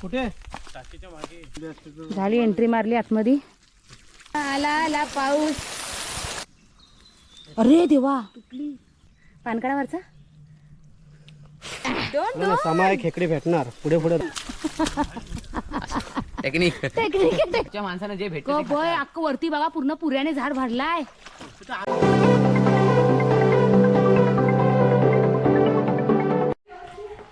कुठे? झाली एंट्री मारली आतमध्ये. आला आला पाऊस. अरे देवा. पानकडावरचा समाय खेकडे भेटणार. पुढे पुढे. टेक्निक टेक्निक माणसानं जे बय अक्क वरती बघा पूर्ण पुऱ्याने झाड भरलाय.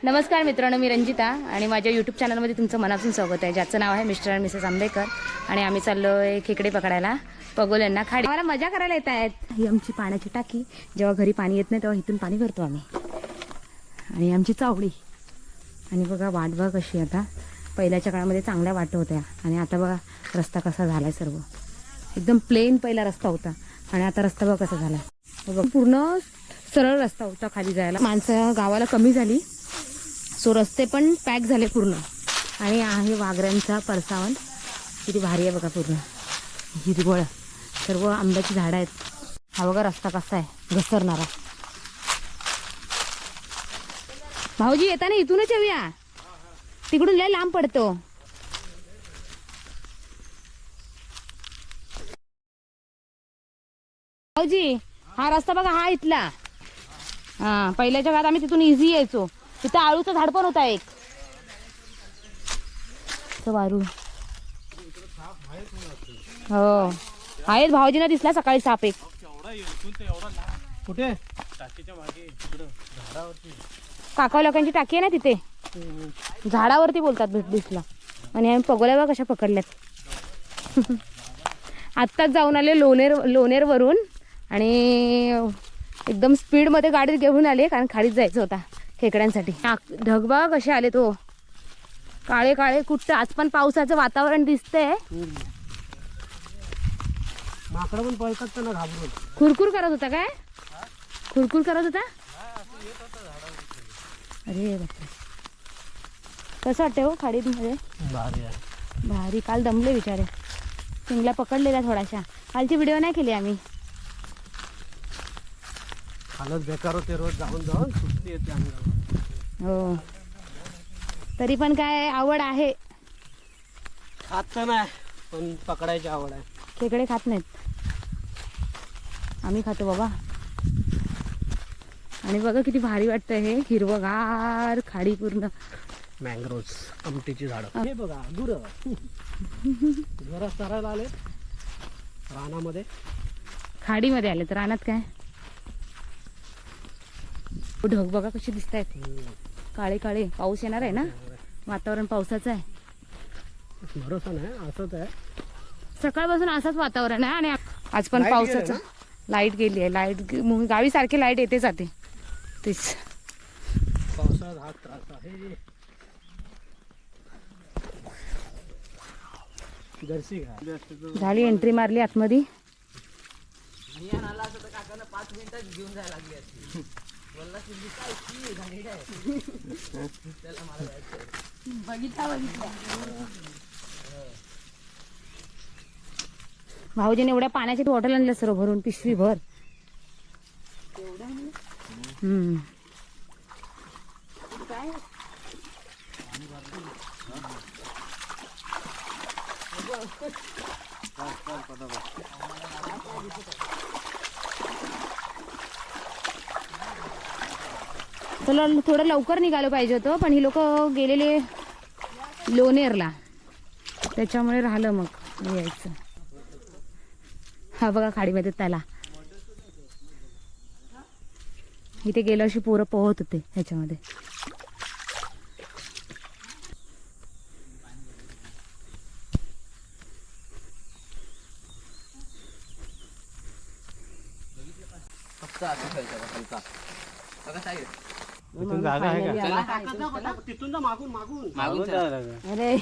नमस्कार मित्रांनो मी रंजिता आणि माझ्या यूट्यूब चॅनलमध्ये तुमचं मनापासून स्वागत आहे. ज्याचं नाव आहे मिस्टर आणि मिसेस आंबेकर आणि आम्ही चाललो आहे खेकडे पकडायला पगोल्यांना खाडी. आम्हाला मजा करायला येत आहेत. ही आमची पाण्याची टाकी. जेव्हा घरी पाणी येत नाही तेव्हा इथून पाणी भरतो आम्ही. आणि आमची चावडी. आणि बघा वाट बघा कशी आता. पहिल्याच्या काळामध्ये चांगल्या वाट होत्या. आणि आता बघा रस्ता कसा झालाय सर्व. एकदम प्लेन पहिला रस्ता होता. आणि आता रस्ता बघा कसा झाला बघा पूर्ण सरळ रस्ता होता खाली जायला. माणसं गावाला कमी झाली. सो रस्ते पण पॅक झाले पूर्ण. आणि आहे वाघरांचा परसावण किती भारी आहे बघा पूर्ण. हिरवळ. सर्व आंब्याची झाडं आहेत. हा बघा रस्ता कसा आहे. घसरणारा. भाऊजी येताना इथूनच येऊया. तिकडून लय लांब पडतो. भाऊजी हा रस्ता बघा हा इथला. हा पहिल्याच्या काळात आम्ही तिथून इझी यायचो. तिथं आळूचं झाड पण होता एक. तो वारू. हो. आहेत भाऊजीना दिसला सकाळी साप एक. कुठे? काका लोकांची टाकी आहे ना तिथे. झाडावरती बोलतात भेट दिसला. आणि आम्ही पगोल्या कशा पकडल्यात. आत्ताच जाऊन आले लोणेर लोणेरवरून. आणि एकदम स्पीडमध्ये गाडीत घेऊन आले कारण खालीच जायचं होता. खेकड्यांसाठी. आक- ढग बघा कसे आले तो. काळे काळे कुठं? आज पण पावसाचं वातावरण दिसतंय. माकडं पण पळतात ना घाबरून. खुरखुर करत होता काय? खुरखुर करत होता? अरे बापरे. कसं वाटतंय हो खाडीमध्ये भारी आहे. भारी. काल दमले बिचारे. चिंगल्या पकडलेल्या थोड्याशा. कालची व्हिडिओ नाही केली आम्ही. हालत बेकार होते रोज. जाऊन जाऊन सुटली येते अंगावर हो. तरी पण काय आवड आहे? खात तर नाही पण पकडायची आवड आहे. खेकडे खात नाहीत. आम्ही खातो बाबा. आणि बघा किती भारी वाटतं हे हिरवगार खाडी पूर्ण. मँग्रोव्ज आमटीची झाडं. हे बघा गुर. जरा चरायला आले. रानामध्ये. खाडीमध्ये आले तर रानात काय? ढग बघा कशी दिसत आहेत काळे काळे पाऊस येणार आहे ना? वातावरण पावसाचं आहे. भरोसा नाही असंच आहे. सकाळपासून असंच वातावरण आहे आणि आज पण पावसाचं. लाइट गेली आहे. लाइट गावी सारखी लाइट येते जाते. तेच. पावसाळ्यात हा त्रास आहे. झाली एंट्री मारली आतमध्ये. पाच मिनिटात घेऊन जायला लागली बघितला बघितला भाऊजीने एवढ्या पाण्याची बॉटल आणल्या सर्व भरून पिशवी भर. हम्म. चला थोडं लवकर निघालं पाहिजे होतं पण ही लोक गेलेले लोणेरला. त्याच्यामुळे राहिलं मग यायचं. हा बघा खाडीमध्ये त्याला. इथे गेल्याशी पोरं पोहत होते ह्याच्यामध्ये फक्त असं खेळतो हलका बघा साईड तिथून जागा आहे का? तिथून जा मागून मागून. मागून अरे.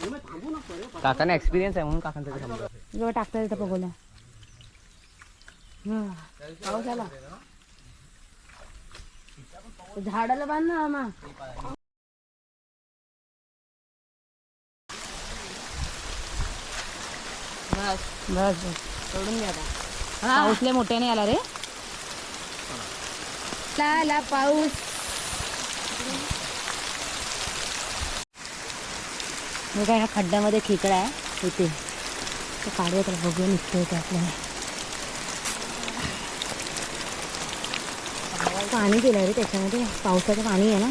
मग थांबू नको रे काकांना एक्सपिरियन्स आहे म्हणून काकांचं समजा जेव्हा टाकता येतं बघूला पाऊस आला. झाडाला बांध ना आम्हा बस. बस सोडून घ्या आता. पाऊस लय मोठ्याने आला रे. ला ला पाऊस. हे काय ह्या खड्ड्यामध्ये खेकडा आहे? इथे. तो काढूया त्याला बघूया निघतो होते आपल्याला. पाणी गेलं रे त्याच्यामध्ये. पावसाचं पाणी आहे ना.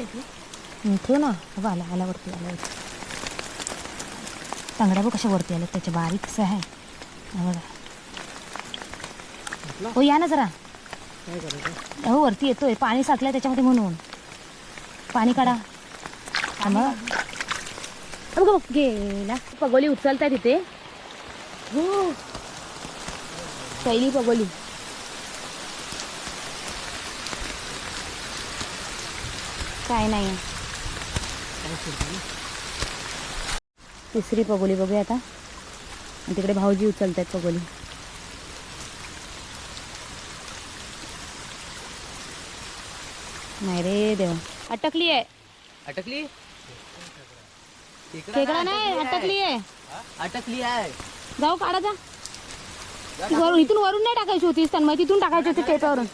इथे? ठेव ना. बघ आला आला वरती आला वरती. तांगड्या बघ कशा वरती आल्या त्याच्या बारीक आहे. बघा. हो या ना जरा. हो वरती येतोय. पाणी साचलंय त्याच्यामध्ये म्हणून. पाणी काढा. थांबा. बघ गेला. पगोली उचलताय तिथे हो. पहिली पगोली. काय नाही. तिसरी पगोली बघूया आता. तिकडे भाऊजी उचलत आहेत पगोली. नाही रे देवा. अटकली आहे. अटकली? खेकडा नाही अटकली आहे. अटकली आहे. जाऊ काढा जा. वरून इथून वरून नाही टाकायची होती तन्मय तिथून टाकायची होती टेपावरून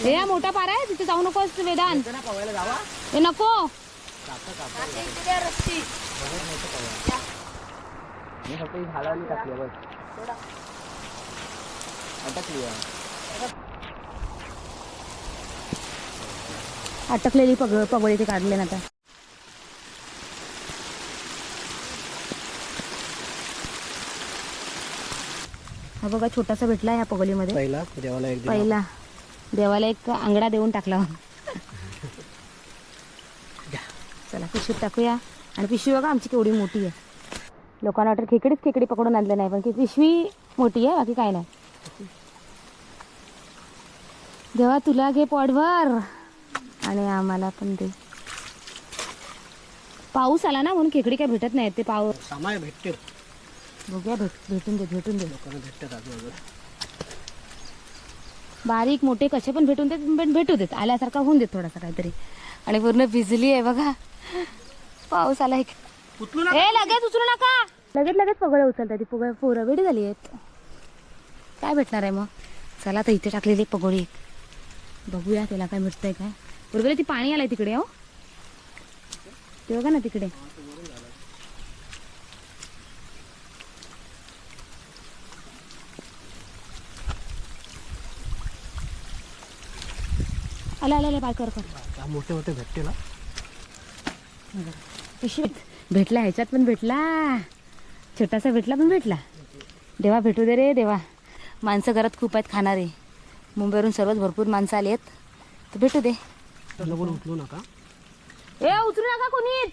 हे हा मोठा पारा आहे तिथे जाऊ नकोस वेदांत. पवायला जावा. हे नको. मी फक्त झाडावली टाकली बस अटकली आहे. अटकलेली पग पगोली ते काढले ना आता. हा बघा छोटासा भेटला ह्या पगोलीमध्ये पहिला देवाला एक पहिला. देवाला एक अंगडा देऊन टाकला. चला पिशवीत टाकूया. आणि पिशवी बघा आमची केवढी मोठी आहे. लोकांना वाटतं खेकडीच खेकडी पकडून आणलं नाही पण की पिशवी मोठी आहे बाकी काय नाही. देवा तुला घे पॉडभर आणि आम्हाला पण दे. पाऊस आला ना म्हणून खेकडी काय भेटत नाही ते पाऊस सामाय भेटते बघूया भेट भेटून दे भेटून दे. लोकांना भेटतात आजूबाजूला. बारीक मोठे कसे पण भेटून देत पण भेटू देत. आल्यासारखा होऊन देत थोडासा काहीतरी. आणि पूर्ण भिजली आहे बघा. पाऊस आला उचलू ए लगेच उचलू नका. लगेच लगेच पगळे उचलतात. ती पगळ पोरं वेडी झाली आहेत. काय भेटणार आहे मग? चला आता इथे टाकलेली एक पगोळी एक. बघूया त्याला काय भेटतंय काय. बरोबर ती पाणी आलंय तिकडे हो. ते बघा ना तिकडे? आला आला आला बाय कर कर. मोठे मोठे भेटते ना. पिशवीत भेटला ह्याच्यात पण भेटला. छोटासा भेटला पण भेटला. देवा भेटू दे रे देवा. माणसं घरात खूप आहेत खाणारे. मुंबईवरून सर्वच भरपूर माणसं आली आहेत तर भेटू दे. त्याला उचलू नका. ए उचलू नका कोणीच.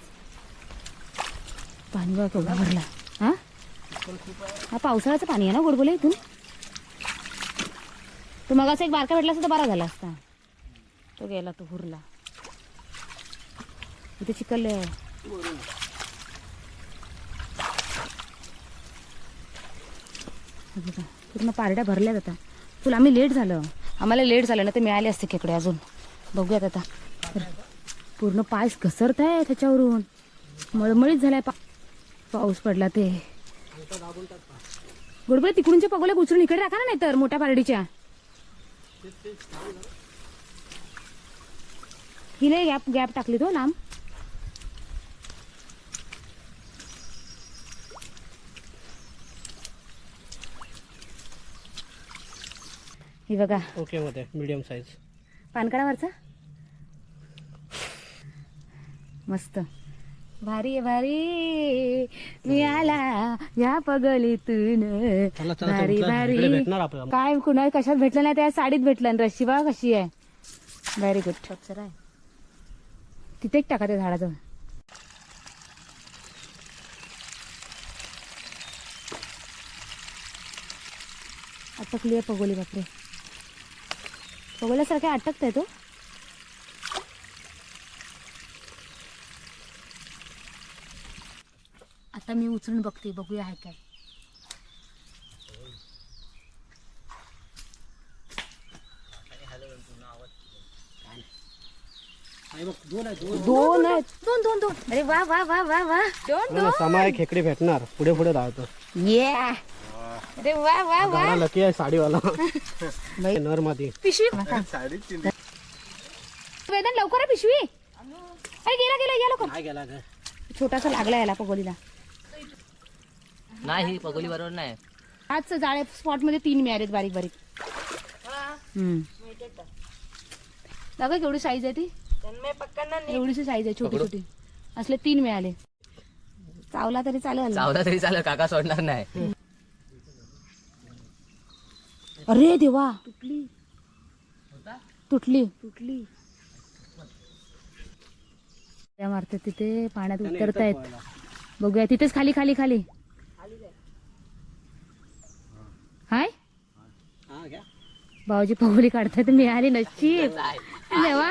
पाणी बघा केवढा भरला. हा? हा पावसाळ्याचं पाणी आहे ना गोडबोले इथून? तो मगाचा एक बारका भेटला असता तर बरा झाला असता. तो गेला तो हुरला. इथे चिकल पूर्ण पारड्या भरल्यात आता. फुल आम्ही लेट झालं. आम्हाला लेट झालं ना ते मिळाले असते खेकडे अजून. बघूयात आता. पूर्ण पायस घसरत आहे त्याच्यावरून. मळमळीत झालाय पा पाऊस पडला ते. गुडबुडे तिकडूनच्या पगोल्या उचलून इकडे टाका ना नाही तर मोठ्या पारडीच्या. हिले गॅप गॅप टाकली तो लांब. ही बघा. ओके मध्ये मीडियम साईज पानकाडावरचा मस्त. भारी आहे भारी. मी आला या पगलीतून. चला चला भारी भारी. भेटणार आपल्याला. काय कुणाला कशात भेटलं नाही त्या साडीत भेटलं आणि रशी बघा कशी आहे. व्हेरी गुड आहे. तिथे एक टाका त्या झाडाजवळ. अटकली आहे पगोली बापरे. पगोल्यासारखे अटकत आहे तो. आता मी उचलून बघते बघूया आहे काय. दोन आहे दोन दोन आहेत. दोन दोन दोन. अरे वा वा वा वा वा. दोन ना, ना, सामाय खेकडे भेटणार. पुढे पुढे धावतो. ये अरे वा वा वा. लकी आहे साडीवाला. बाई. नर माती पिशवी? वेदन लवकर आहे पिशवी. अरे गेला गेला या लवकर. का नाही गेला ग छोटासा लागला याला पगोलीला. नाही पगोली बरोबर नाही. आज जाळे स्पॉटमध्ये तीन मिळालेत बारीक बारीक. हम्म. बघा केवढी साईज आहे ती. एवढीशी साईज आहे छोटी छोटी. असले तीन मिळाले. चावला तरी चालेल. चावला तरी चालेल काका सोडणार नाही. अरे देवा. तुटली. तुटली. तुटली. मारतात तिथे पाण्यात उतरतायत. बघूया तिथेच खाली खाली खाली. हाय? हा भाऊजी पगोली काढतायत मिळाली नशीब. देवा.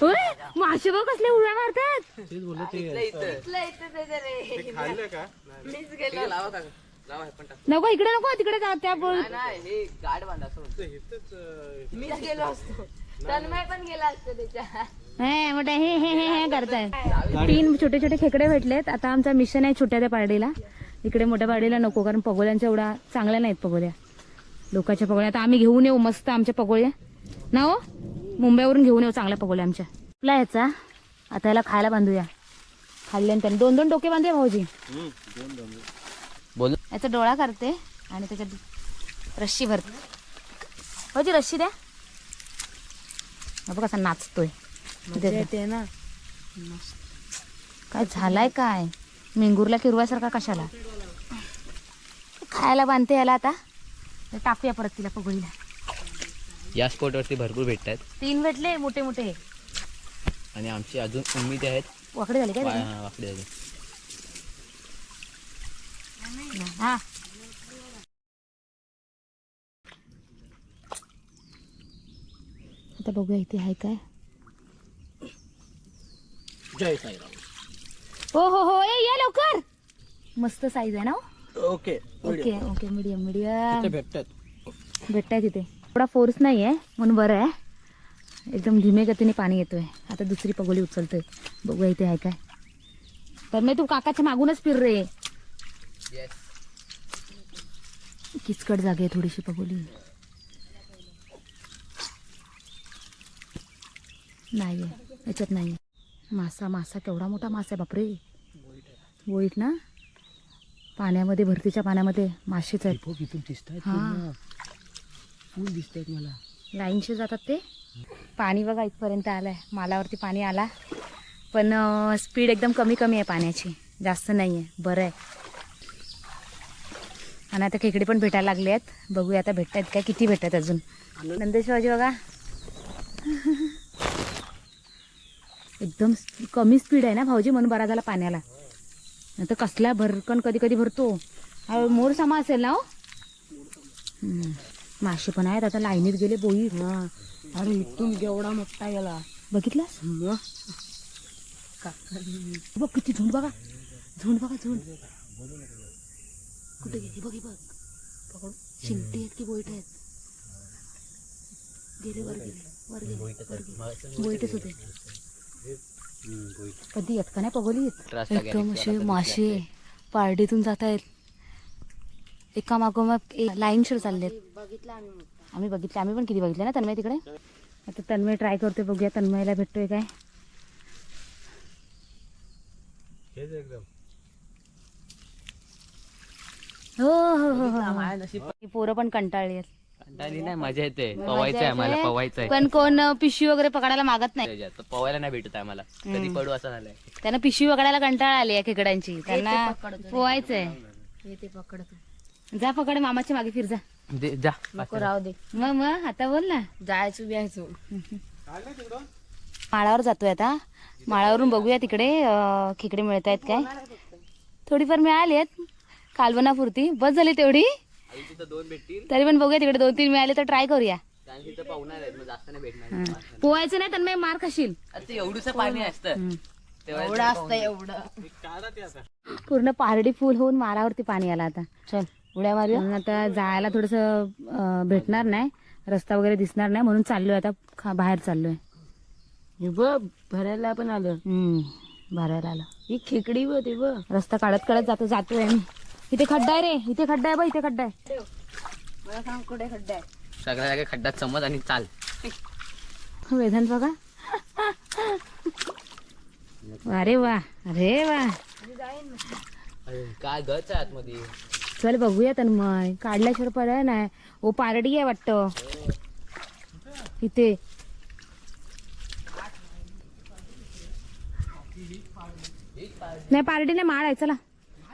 होय? मासे बघ कसले उड्या मारतात. नको इकडे नको तिकडे जा त्या बोल. हे गाड बांधा सोड हे मोठे हे हे हे हे करताय. तीन छोटे छोटे खेकडे भेटलेत. आता आमचा मिशन आहे छोट्या त्या पारडीला इकडे मोठ्या पारडीला नको कारण पगोल्यांच्या एवढा चांगल्या नाहीत पगोल्या. लोकांच्या पगोल्या. आता आम्ही घेऊन येऊ मस्त आमच्या पगोळ्या ना हो? मुंबईवरून घेऊन येऊ चांगल्या पगोल्या आमच्या. आपला ह्याचा. आता याला खायला बांधूया. खाल्ल्यानंतर. दोन दोन डोके बांधूया भाऊजी. बोल. याचा डोळा करते आणि त्याच्यात रस्सी भरते. भाऊजी रस्सी द्या. हा बघ कसा नाचतोय. ते ना. काय झालाय काय? मेंगूरला किरवासारखा कशाला? खायला बांधते याला आता. टाकूया परत तिला पगडीला. या स्पॉटवरती भरपूर भेटतात तीन भेटले मोठे मोठे. आणि आमची अजून उमेद आहेत. वाकडे झाले काय वाकडे झाले. हा. आता बघूया इथे आहे काय. जय साईराम. हो हो हो. ए या लवकर. मस्त साईज आहे ना हो? Okay okay okay medium medium भेटतात. भेटताय तिथे. थोडा फोर्स नाही आहे म्हणून बरं आहे. एकदम धीमे गतीने पाणी येतोय. आता दुसरी पगोली उचलतोय. बघूया इथे आहे काय. तर मी तू काकाच्या मागूनच फिर रे किचकट जागे आहे थोडीशी पगोली. नाहीये याच्यात नाहीये. मासा मासा केवढा मोठा मासा आहे बापरे. वोईट ना? पाण्यामध्ये भरतीच्या पाण्यामध्ये मासेच आहेत. हा. फुल दिसतायत मला. लाईनशी जातात ते. पाणी बघा इथपर्यंत आलंय. मालावरती पाणी आला. पण स्पीड एकदम कमी कमी आहे पाण्याची. जास्त नाही आहे बरं आहे. आणि आता खेकडे पण भेटायला लागले आहेत. बघूया आता भेटत आहेत काय किती भेटतात अजून. नंदेश्वराजी बघा. एकदम कमी स्पीड आहे ना भाऊजी म्हणून बरा झाला पाण्याला. नाही तर कसला भरकन कधी कधी भरतो. मोर समा असेल ना हो. मासे पण आहेत आता लाईनीत गेले बोई. अरे इथून केवढा मोठा गेला बघितलास? बघ किती झुंड बघा. झुंड बघा झुंड. कुठे गेली? बघ हे बघ. पकड शिंगटी आहेत की बोईट आहेत. गेले वर गेले वर गेले वर गेले. बोईटच होते. कधी येत का नाही पगोलीत? रस्ता एकदम असे मासे पारडीतून जात आहेत एका मागोमाग एक लाईन शिर चाललेत. आम्ही बघितले आम्ही पण किती बघितले ना तन्मय तिकडे? आता तन्मय ट्राय करतोय बघूया तन्मयला भेटतोय काय. हो हो हो हो ही. पोरं पण कंटाळली आहेत कंटाळली नाही मजा येते. पवायचं आहे आम्हाला पवायचं आहे पण कोण पिशवी वगैरे पकडायला मागत नाही? त्याच्यात. पवायला नाही भेटत आहे आम्हाला. कधी पडू असं झालंय. त्यांना पिशवी पकडायला कंटाळा आली आहे खेकड्यांची. त्यांना पोवायचंय जा पकड मामाच्या मागे फिर जा. दे- जा. राहू दे. मग मग आता बोल ना. जायचं बियायचं. माळावर जातोय आता. माळावरून बघूया तिकडे अं, खेकडे मिळत आहेत काय. थोडीफार मिळाली आहेत. कालवनापुरती. बस झाली तेवढी. तिथं दोन भेटतील. तरी पण बघूया तिकडे दोन तीन मिळाले तर ट्राय करूया. जास्त नाही भेटणार. पोवायचं नाही तर मी मार खाशील. एवढूच पाणी असतं. हं. एवढं असतं एवढं. पूर्ण पारडी फुल होऊन माळावरती पाणी आला आता. चल. उड्या मारूया. म्हणून आता जायला थोडस भेटणार नाही. रस्ता वगैरे दिसणार नाही म्हणून चाललोय आता खा- बाहेर चाललोय. हे बघ भरायला पण आलं. हम्म. भरायला आलं. ही खेकडी बघ ते बघ. रस्ता काढत काढत जातो जातोय मी इथे खड्डा आहे रे इथे खड्डा आहे बा इथे खड्डा आहे. मला सांग कुठे खड्डा आहे. सगळ्या जागा खड्ड्यात समज आणि चाल. वेदांत बघा. अरे वा अरे वा. काय गच आहे आतमध्ये. चल बघूया तन्मय काढल्याशिवाय पर्याय नाही. ओ पारडी आहे वाटतं. इथे. नाही पारडी नाही माळ आहे चला.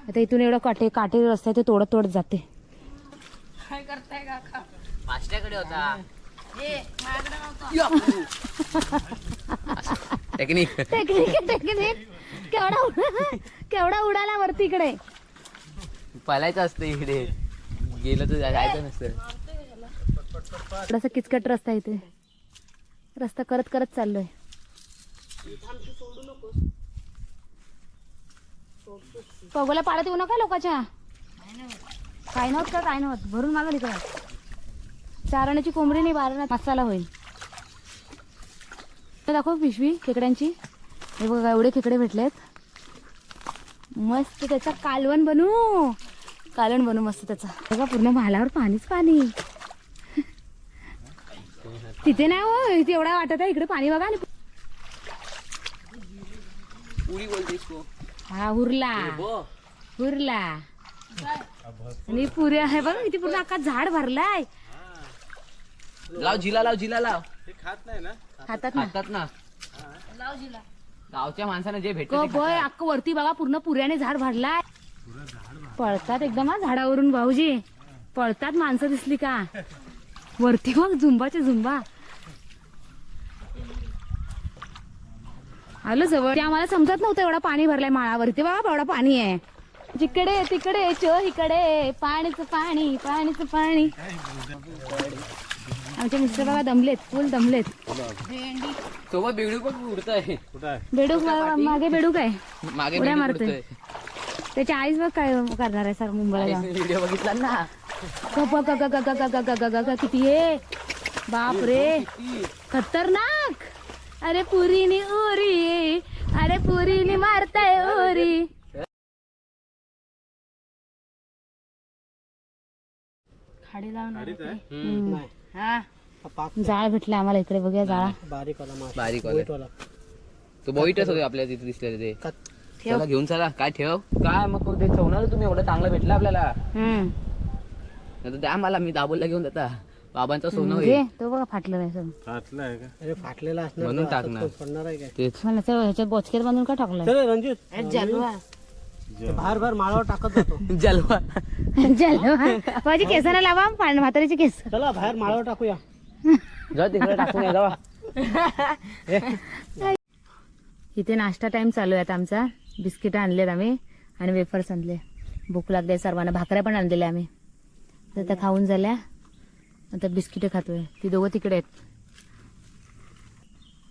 आता इथून एवढं काटे काटे रस्ता आहे ते तोडत तोडत जाते. होता. टेक्निक. Technique technique. केवढा उड- केवढा उडाला वरती इकडे. पलायचं असतं इकडे. गेलं तर जायचं नसतं. थोडासा किचकट रस्ता आहे इथे. रस्ता करत करत चाललोय. पगोला पाडत येऊ नका लोकांच्या. काय नव्हत का काय नव्हत भरून मागल इकडे चारण्याची कोंबडी नाही बारण्यात मसाला होईल. दाखव पिशवी खेकड्यांची. हे बघा एवढे खेकडे भेटलेत. मस्त त्याचा कालवण बनू. कालवण बनू मस्त त्याचा. बघा पूर्ण मालावर पाणीच पाणी. तिथे नाही हो इथे एवढा वाटत आहे. इकडे पाणी बघा हा हुरला. हुरला. आणि पुऱ्या आहे बघा इथे पूर्ण अख्खा झाड भरलाय. लाव जिला लाव जिला लाव. खातात ना. खातात ना. गावच्या माणसानं जे क भेटलं ते बय अख्खं वरती बघा पूर्ण पुऱ्याने झाड भरलाय. पळतात एकदम हा झाडावरून भाऊजी. पळतात माणसं दिसली का? वरती बघ झुंबाचे झुंबा. आलो जवळ ते आम्हाला समजत नव्हतं एवढा पाणी भरलाय माळावरती बाबा एवढा पाणी आहे जिकडे तिकडे चो इकडे पाणीच पाणी पाणीच पाणी आमचे मिस्टर बाबा दमलेत फुल दमलेत बेडूक मागे बेडूक आहे मागे उड्या मारतोय त्याच्या आईज बघ काय करणार आहे सर मुंबईला बघितला ना किती हे बाप रे खतरनाक अरे पुरीनी उरी अरे पुरीनी मारताय उरी. खाडी लावून हा. जाळ भेटला आम्हाला इकडे बघूया जाळा. बारीक वाला मास बारीक वाला. वाईट वाला. तो बॉईटच होते आपल्याला तिथे दिसलेले ते. का- ठेव. चला घेऊन चला. काय ठेव? काय मग ते ठेवणार तुम्ही एवढं चांगलं भेटलं आपल्याला. हम्म. नाही तर द्या मला मी दाबोला घेऊन जाता. बाबांचं सोनं घे होईल. तो बघा फाटलं नाही सगळं अरे फाटलेला असणार म्हणून तर टाकणार. कोण पडणार आहे काय? तेच. मला तर ह्याच्यात बोचक्यात बांधून का टाकलं चल रणजित. जलवा. ते बाहेर बाहेर माळावर टाकत जातो. जलवा. चल माझी केसाला लावा पाण म्हातारीचे केस. चला बाहेर माळावर टाकूया. जा तिकडे टाकून या जावा इथे नाश्ता टाइम चालू आहे आता आमचा. बिस्किट आणलेत आम्ही आणि वेफर्स आणले. भूक लागते सर्वांना. भाकऱ्या पण आणलेल्या आम्ही. तर त्या खाऊन झाल्या. आता बिस्किट खातोय. ती दोघं तिकडे आहेत.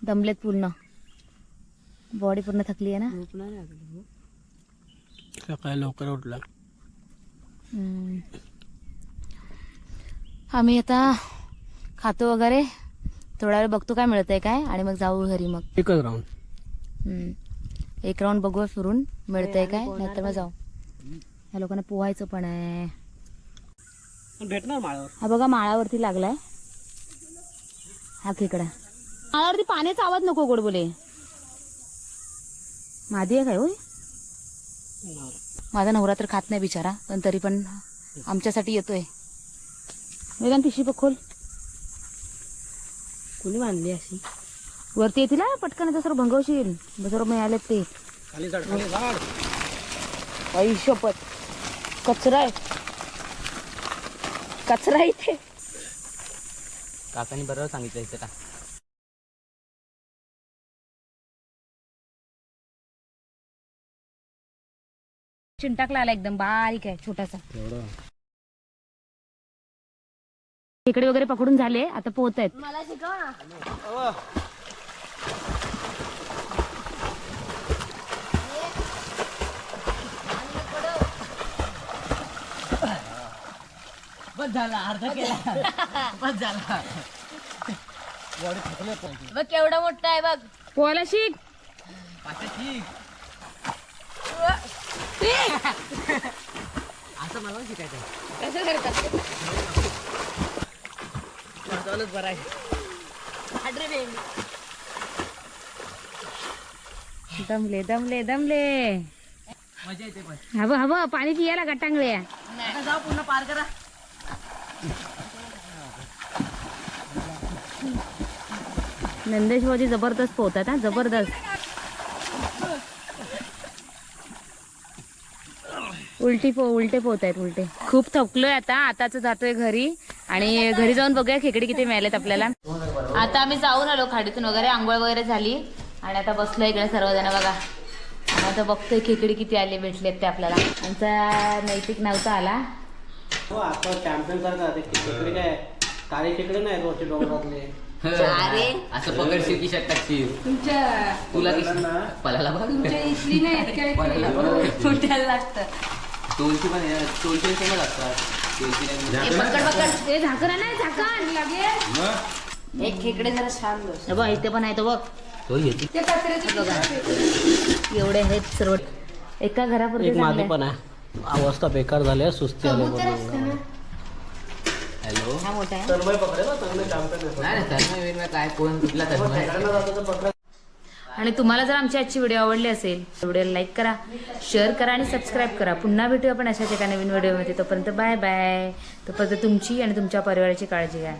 दमलेत पूर्ण. बॉडी पूर्ण थकली आहे ना सकाळी लवकर उठला. आम्ही आता खातो वगैरे. थोडा वेळ बघतो काय मिळतंय काय आणि मग जाऊ घरी मग. एकच राऊंड. एक राऊंड बघू फिरून. मिळतंय काय? नाहीतर मग जाऊ. या लोकांना पोहायचं पण आहे. भेटणार माळावर. हा बघा माळावरती लागलाय. हा खेकडा माळावरती पाण्याचा आवाज नको गोड बोले. मादी आहे काय होय? माझा नवरा तर खात नाही बिचारा पण तरी पण आमच्यासाठी येतोय. वेदांत पिशवी बघ खोल. कोणी बांधली अशी? वरती येतील हा पटकन जसं भंगवशील जसं मिळाले ते. खाली ऐशपत कचरा आहे. कचरा इथे. काकांनी बरोबर सांगितलं इथं का? चिंटाकला आला एकदम बारीक आहे छोटासा. इकडे वगैरे पकडून झाले आता पोहत आहेत. बस झाला अर्धा केला. बस झाला. बघ केवढा मोठा आहे बघ. पोहायला शिक. असं मला शिकायचं. कसं करतात? माझं बरं आहे. हाडरे बेंड दमले दमले दमले. मजा येते पण. हवं हवं पाणी पियाला गटांगळे आता जाऊ पूर्ण पार करा. नंदेश भाऊजी जबरदस्त पोहतात हा जबरदस्त. उलटी पो उलटे पोहत आहेत उलटे. खूप थकलोय आता आताच जातोय घरी. आणि घरी जाऊन बघूया खेकडे किती मिळालेत आपल्याला. आता आम्ही जाऊन आलो खाडीतून वगैरे आंघोळ वगैरे झाली. आणि आता बसलो इकडे सर्वजण बघा. आणि आता बघतोय खेकडे किती आले भेटलेत ते आपल्याला. आमचा नैतिक नव्हता आला. हो आता चॅम्पियन सारखा ते खेकडे काय काळे खेकडे नाही रोजचे डोंगरातले. अरे. असं पकडशील की शकतात तुमच्या तुला पलाला बघ. इथली नाही पलाला बघ. फुटायला लागतं. टोलची पण आहे, टोलची सेमच असतात टोलची नाही. पकड पकड. ते झाकण नाही झाकण. लागेल एक खेकडे जरा छान बघ इथे पण आहे तो बघ. एवढे आहेत सर्व. एका घरापुरते चांगले पण आहे. अवस्था बेकार झाली आहे सुस्ती आली. हॅलो. हा मोठा आहे. तन्मय पकडे ना चांगले चॅम्पियन आहे नाही नाही, तन्मय बिन्मय काय कोण कुठला तन्मय? खेकड्यांना जातो तर पकडा. आणि तुम्हाला जर आमची आजची व्हिडिओ आवडली असेल व्हिडिओला लाईक करा शेअर करा आणि सबस्क्राईब करा. पुन्हा भेटूया आपण अशाच एका नवीन व्हिडिओमध्ये. तोपर्यंत बाय बाय. तोपर्यंत तुमची आणि तुमच्या परिवाराची काळजी घ्या.